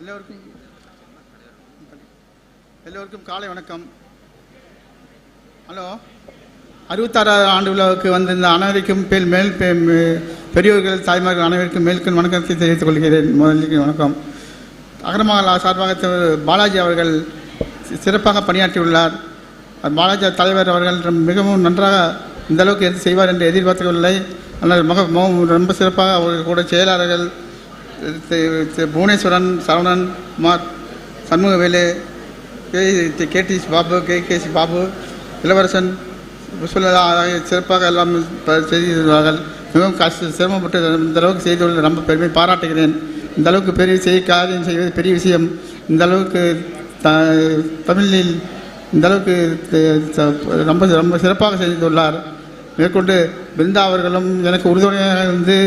எல்லோருக்கும் எல்லோருக்கும் காலை வணக்கம். ஹலோ. அறுபத்தாறாவது ஆண்டு விழாவுக்கு வந்திருந்த அனைவருக்கும் மேல் மேல் பே- பெரியோர்கள் தாய்மார்கள் அனைவருக்கும் மேல்கண் வணக்கத்தை தெரிவித்துக் கொள்கிறேன். முதலுக்கு வணக்கம். அகரமங்கலா சார்பாக பாலாஜி அவர்கள் சிறப்பாக பணியாற்றியுள்ளார். பாலாஜி தலைவர் அவர்கள் மிகவும் நன்றாக இந்த அளவுக்கு எது செய்வார் என்று எதிர்பார்க்கவில்லை. ஆனால் மக மிகவும் ரொம்ப சிறப்பாக அவர்கள் கூட செயலாளர்கள் Bhuvaneswaran Saravanan Kumar Shanmugavelu K KD Babu K K C Babu Ilavarasan Pushpalatha ஆகிய சிறப்பாக எல்லாம் செய்திருந்தார்கள் மிகவும் கஷ்ட சிரமப்பட்டு இந்த அளவுக்கு செய்துள்ள ரொம்ப பெருமை பாராட்டுகிறேன். இந்த அளவுக்கு பெரிய செய்ய காரியம் செய்வது பெரிய விஷயம். இந்த அளவுக்கு த தமிழில் இந்த அளவுக்கு ரொம்ப ரொம்ப சிறப்பாக செய்துள்ளார். மேற்கொண்டு பிருந்தா அவர்களும் எனக்கு உறுதுணையாக இருந்து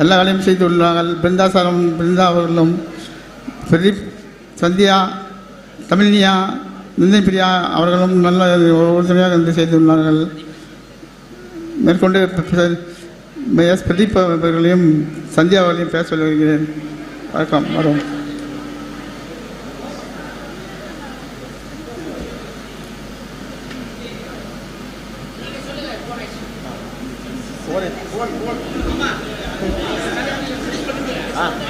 எல்லா வேலையும் செய்துள்ளார்கள் பிருந்தாசாரம் பிருந்தா அவர்களும் பிரதீப் சந்தியா தமிழ்னியா நிந்தை பிரியா அவர்களும் நல்ல உறுதுணையாக இருந்து செய்துள்ளார்கள் மேற்கொண்டு எஸ் பிரதீப் அவர்களையும் சந்தியா அவர்களையும் பேச சொல்லி வருகிறேன் வணக்கம் வரும். 啊。